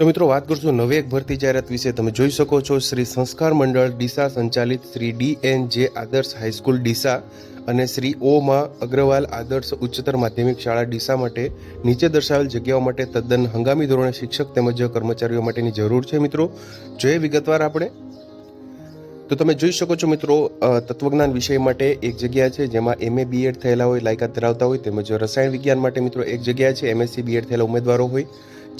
તો મિત્રો, વાત કરશું નવી એક ભરતી જાહેરાત વિશે. તમે જોઈ શકો છો, શ્રી સંસ્કાર મંડળ, ડીસા સંચાલિત શ્રી ડી એન જે આદર્શ હાઈસ્કૂલ ડીસા અને શ્રી ઓમાં અગ્રવાલ આદર્શ ઉચ્ચતર માધ્યમિક શાળા ડીસા માટે નીચે દર્શાવેલ જગ્યાઓ માટે તદ્દન હંગામી ધોરણે શિક્ષક તેમજ કર્મચારીઓ માટેની જરૂર છે મિત્રો. જોઈએ વિગતવાર આપણે. તો તમે જોઈ શકો છો મિત્રો તત્વજ્ઞાન વિષય માટે એક જગ્યા છે જેમાં એમએ બીએડ થયેલા હોય, લાયકાત ધરાવતા હોય તેમજ રસાયણ વિજ્ઞાન માટે મિત્રો એક જગ્યા છે. એમએસસી બીએડ થયેલા ઉમેદવારો હોય.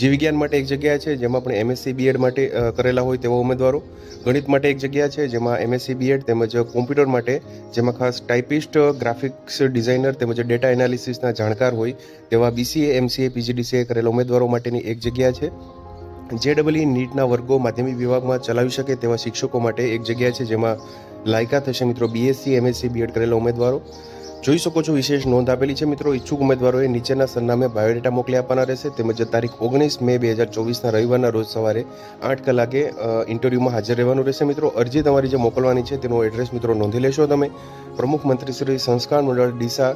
જીવ વિજ્ઞાન માટે એક જગ્યા છે, જેમાં પણ એમએસસી બીએડ માટે કરેલા હોય તેવા ઉમેદવારો. ગણિત માટે એક જગ્યા છે, જેમાં એમએસસી બીએડ તેમજ કોમ્પ્યુટર માટે, જેમાં ખાસ ટાઈપિસ્ટ, ગ્રાફિક્સ ડિઝાઇનર તેમજ ડેટા એનાલિસિસના જાણકાર હોય તેવા બીસીએ એમસીએ પીજીડીસીએ કરેલા ઉમેદવારો માટેની એક જગ્યા છે. જે ડબલઈ નીટના વર્ગો માધ્યમિક વિભાગમાં ચલાવી શકે તેવા શિક્ષકો માટે એક જગ્યા છે, જેમાં લાયકા થશે મિત્રો બીએસસી એમએસસી બીએડ કરેલા ઉમેદવારો. જોઈ શકો છો વિશેષ નોંધ આપેલી છે મિત્રો. ઈચ્છુક ઉમેદવારોએ નીચેના સરનામે બાયોડેટા મોકલી આપવાના રહેશે. તેમજ તારીખ ઓગણીસ મે બે હજાર ચોવીસના રવિવારના રોજ સવારે આઠ કલાકે ઇન્ટરવ્યૂમાં હાજર રહેવાનું રહેશે મિત્રો. અરજી તમારી જે મોકલવાની છે તેનું એડ્રેસ મિત્રો નોંધી લેશો તમે. પ્રમુખ મંત્રી શ્રી સંસ્કાર મંડળ ડીસા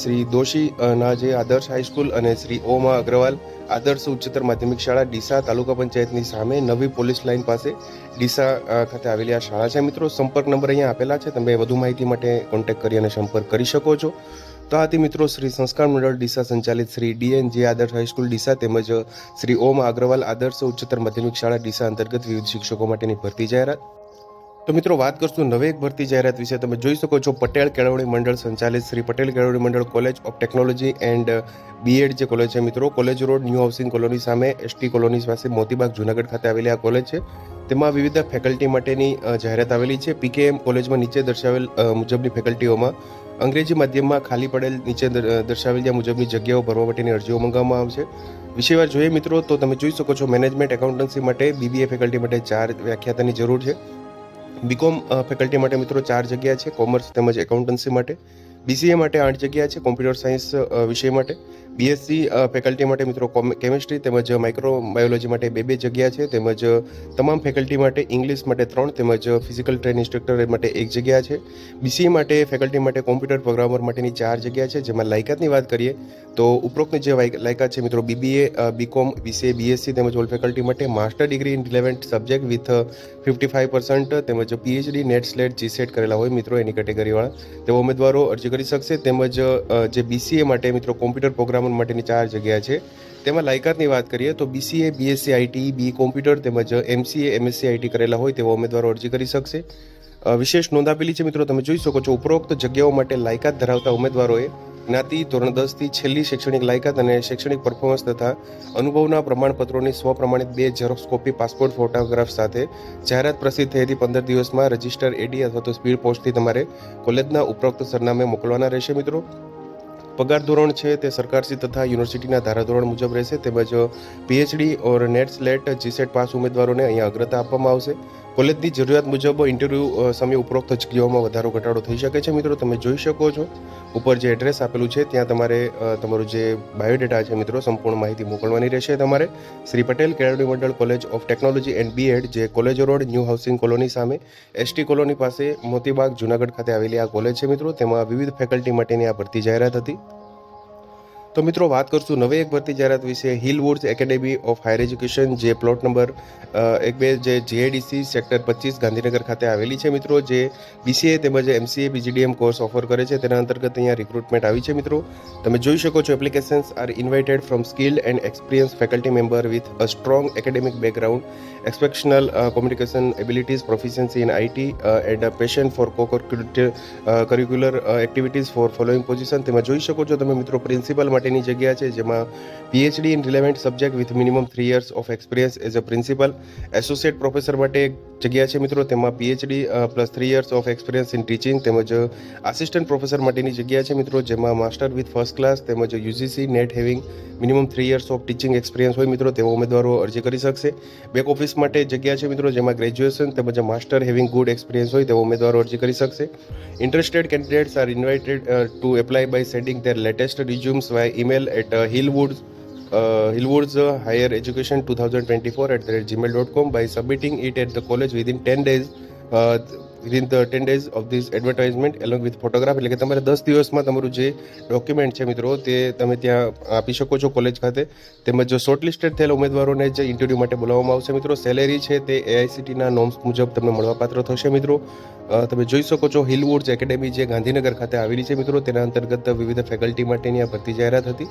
શ્રી દોશી ના જે આદર્શ હાઈસ્કૂલ અને શ્રી ઓમા અગ્રવાલ આદર્શ ઉચ્ચતર માધ્યમિક શાળા ડીસા તાલુકા પંચાયતની સામે નવી પોલીસ લાઇન પાસે ડીસા ખાતે આવેલી આ શાળા છે. મિત્રો, સંપર્ક નંબર અહીંયા આપેલા છે. તમે વધુ માહિતી માટે કોન્ટેક્ટ કરી અને સંપર્ક કરી શકો છો. તો આથી મિત્રો, શ્રી સંસ્કાર મંડળ ડીસા સંચાલિત શ્રી ડીએન જે આદર્શ હાઈસ્કૂલ ડીસા તેમજ શ્રી ઓમ અગ્રવાલ આદર્શ ઉચ્ચતર માધ્યમિક શાળા ડીસા અંતર્ગત વિવિધ શિક્ષકો માટેની ભરતી જાહેરાત તો મિત્રો વાત કરશું નવી ભરતી જાહેરાત વિશે. તમે જોઈ શકો છો પટેલ કેળવણી મંડળ સંચાલિત શ્રી પટેલ કેળવણી મંડળ college of technology and BEd જે કોલેજ છે મિત્રો. College road, new housing colony સામે એસટી કોલોની પાસે મોતીબાગ જુનાગઢ ખાતે આવેલી આ કોલેજ છે. તેમાં વિવિધ ફેકલ્ટી માટેની જાહેરાત આવેલી છે. પીકેએમ કોલેજમાં નીચે દર્શાવેલ મુજબની ફેકલ્ટીઓમાં અંગ્રેજી માધ્યમમાં ખાલી પડેલ નીચે દર્શાવેલી દર્શાવેલ મુજબની જગ્યાઓ ભરવા માટેની અરજીઓ મંગાવવામાં આવશે. વિષયવાર જોઈએ મિત્રો, તો તમે જોઈ શકો છો મેનેજમેન્ટ એકાઉન્ટન્સી માટે બીબીએ ફેકલ્ટી માટે ચાર વ્યાખ્યાતાની જરૂર છે. બીકોમ ફેકલ્ટી માટે મિત્રો ચાર જગ્યા છે કોમર્સ તેમજ એકાઉન્ટન્સી માટે. બીસીએ માટે આઠ જગ્યા છે કોમ્પ્યુટર સાયન્સ વિષય માટે. બીએસસી ફેકલ્ટી માટે મિત્રો કેમિસ્ટ્રી તેમજ માઇક્રોબાયોલોજી માટે બે બે જગ્યા છે. તેમજ તમામ ફેકલ્ટી માટે ઇંગ્લિશ માટે ત્રણ, તેમજ ફિઝિકલ ટ્રેન ઇન્સ્ટ્રક્ટર માટે એક જગ્યા છે. બીસીએ માટે ફેકલ્ટી માટે કોમ્પ્યુટર પ્રોગ્રામર માટેની ચાર જગ્યા છે. જેમાં લાયકાતની વાત કરીએ, તો ઉપરોક્ત જે લાયકાત છે મિત્રો બીબીએ બીકોમ બીસીએ બીએસસી તેમજ ઓલ ફેકલ્ટી માટે master degree in relevant subject with fifty five percent તેમજ પીએચડી નેટ સ્લેટ જીસેટ કરેલા હોય મિત્રો એની કેટેગરીવાળા તેવા ઉમેદવારો અરજી કરી શકશે. તેમજ જે બીસીએ માટે મિત્રો કોમ્પ્યુટર પ્રોગ્રામર માટેની ચાર જગ્યા છે. તેમાં લાયકાતની વાત કરીએ તો BCA BSc IT B computer તેમજ એમસીએ એમએસસી આઈટી કરેલા હોય તેવા ઉમેદવારો અરજી કરી શકશે. વિશેષ નોંધ આપેલી છે મિત્રો તમે જોઈ શકો છો ઉપરોક્ત જગ્યાઓ માટે લાયકાત ધરાવતા ઉમેદવારોએ જ્ઞાતિ ધોરણ દસથી છેલ્લી શૈક્ષણિક લાયકાત અને શૈક્ષણિક પરફોર્મન્સ તથા અનુભવના પ્રમાણપત્રોની સ્વપ્રમાણિત બે ઝેરોક્સ કોપી પાસપોર્ટ ફોટોગ્રાફ સાથે જાહેરાત પ્રસિદ્ધ થયેથી પંદર દિવસમાં. રજિસ્ટર એડી અથવા તો સ્પીડ પોસ્ટથી તમારે કોલેજના ઉપરોક્ત સરનામે મોકલવાના રહેશે મિત્રો. પગાર ધોરણ છે તે સરકારશ્રી તથા યુનિવર્સિટીના ધારાધોરણ મુજબ રહેશે. તેમજ PhD or NET SLET GSET pass ઉમેદવારોને અહીંયા અગ્રતા આપવામાં આવશે. કોલેજની જરૂરિયાત મુજબ ઇન્ટરવ્યૂ સમય ઉપરોક્ત જગ્યાઓમાં વધારો, ઘટાડો થઈ શકે છે મિત્રો. તમે જોઈ શકો છો. ઉપર જે એડ્રેસ આપેલું છે, ત્યાં તમારે તમારું જે બાયોડેટા છે મિત્રો, સંપૂર્ણ માહિતી મોકલવાની રહેશે તમારે. શ્રી પટેલ કેળવણી મંડળ college of technology and BEd જે college road, new housing colony સામે, એસટી કોલોની પાસે મોતીબાગ જુનાગઢ ખાતે આવેલી આ કોલેજ છે મિત્રો. તેમાં વિવિધ ફેકલ્ટી માટેની આ ભરતી જાહેરાત હતી. તો મિત્રો વાત કરશું નવી એક ભરતી જાહેરાત વિશે. Hill woods academy of higher education જે પ્લોટ નંબર અ, એક બે જે જીઆઈડીસી સેક્ટર પચીસ ગાંધીનગર ખાતે આવેલી છે મિત્રો જે બીસીએ તેમજ એમસીએ બીજીડીએમ કોર્સ ઓફર કરે છે. તેના અંતર્ગત અહીંયા રિક્રુટમેન્ટ આવી છે મિત્રો. તમે જોઈ શકો છો applications are invited from skilled and experience faculty member with a strong academic background exceptional communication abilities proficiency in IT and passion for co curricular activities for following position તેમાં જોઈ શકો છો તમે મિત્રો પ્રિન્સિપલ માટેની જગ્યા છે, જેમાં PhD in relevant subject with minimum three years of experience as a principal associate professor માટે જગ્યા છે મિત્રો. તેમાં PhD plus three years of experience in teaching તેમજ આસિસ્ટન્ટ પ્રોફેસર માટેની જગ્યા છે મિત્રો, જેમાં માસ્ટર વિથ ફર્સ્ટ ક્લાસ તેમજ UGC NET having minimum three years of teaching experience હોય મિત્રો, તેવા ઉમેદવારો અરજી કરી શકશે. બેક ઓફિસ માટે જગ્યા છે મિત્રો, જેમાં ગ્રેજ્યુએશન તેમજ માસ્ટર હેવિંગ ગુડ એક્સપિરિયન્સ હોય તેવા ઉમેદવારો અરજી કરી શકશે. Interested candidates are invited to apply by sending their latest resumes via by email at uh, hillwoods uh, hillwoods uh, higher education 2024 at the gmail.com by submitting it at the college within 10 days. Uh, within the ten days of this advertisement along with photograph એટલે કે તમારે દસ દિવસમાં તમારું જે document છે મિત્રો, તે તમે ત્યાં આપી શકો છો કોલેજ ખાતે. તેમજ શોર્ટલિસ્ટેડ થયેલા ઉમેદવારોને જે ઇન્ટરવ્યૂ માટે બોલાવવામાં આવશે મિત્રો સેલેરી છે તે એઆઈસીટીના નોમ્સ મુજબ તમને મળવાપાત્ર થશે મિત્રો. તમે જોઈ શકો છો હિલવુડ્સ એકેડેમી જે ગાંધીનગર ખાતે આવેલી છે મિત્રો, તેના અંતર્ગત વિવિધ ફેકલ્ટી માટેની આ ભરતી જાહેરાત હતી.